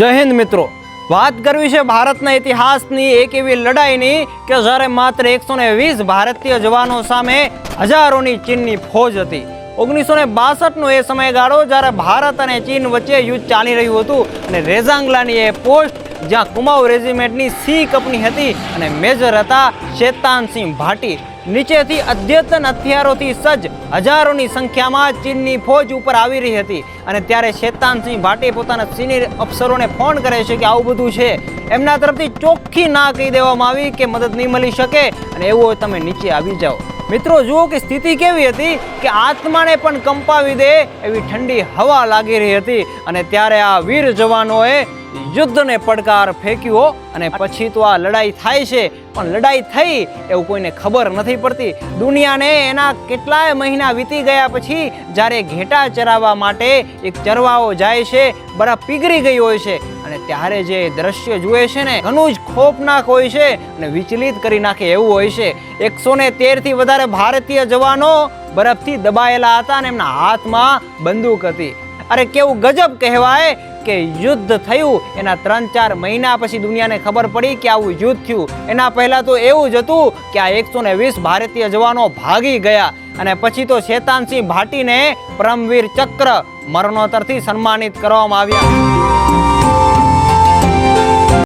જય હિન્દ મિત્રો. વાત કરવી છે ભારતના ઇતિહાસની એક એવી લડાઈની કે જ્યારે માત્ર એકસો ને વીસ ભારતીય જવાનો સામે હજારોની ચીનની ફોજ હતી. ઓગણીસો ને બાસઠનો એ સમયગાળો જ્યારે ભારત અને ચીન વચ્ચે યુદ્ધ ચાલી રહ્યું હતું અને રેઝાંગલાની એ પોસ્ટ જ્યાં કુમાઉ રેજિમેન્ટની સી કંપની હતી અને મેજર હતા શેતાનસિંહ ભાટી. નીચેથી અદ્યતન હથિયારોથી સજ્જ હજારોની સંખ્યામાં ચીનની ફોજ ઉપર આવી રહી હતી. અને ત્યારે શેતાનસિંહ ભાટી પોતાના સિનિયર અફસરોને ફોન કરે છે કે આવું બધું છે. એમના તરફથી ચોખ્ખી ના કહી દેવામાં આવી કે મદદ નહીં મળી શકે. અને એવું તમે નીચે આવી જાઓ. મિત્રો, જુઓ કે સ્થિતિ કેવી હતી કે આત્માને પણ કંપાવી દે એવી ઠંડી હવા લાગી રહી હતી. અને ત્યારે આ વીર જવાનોએ યુદ્ધને પડકાર ફેંક્યો અને પછી તો આ લડાઈ થાય છે, પણ લડાઈ થઈ એવું કોઈને ખબર નથી પડતી. દુનિયાને એના કેટલાય મહિના વીતી ગયા પછી જ્યારે ઘેટા ચરાવવા માટે એક ચરવાઓ જાય છે, બરફ પીગળી ગઈ હોય છે અને ત્યારે જે દ્રશ્ય જુએ છે ને, ઘણું જ ખોફનાક હોય છે અને વિચલિત કરી નાખે એવું હોય છે. એકસો ને તેરથી વધારે ભારતીય જવાનો બરફથી દબાયેલા હતા અને એમના હાથમાં બંદૂક હતી. અરે કેવું ગજબ કહેવાય કે યુદ્ધ થયું, એના ત્રણ ચાર મહિના પછી દુનિયાને ખબર પડી કે આવું યુદ્ધ થયું. એના પહેલા તો એવું જ હતું કે આ એકસો ને વીસ ભારતીય જવાનો ભાગી ગયા અને પછી તો શેતાનસિંહ ભાટીને પરમવીર ચક્ર મરણોત્તરથી સન્માનિત કરવામાં આવ્યા.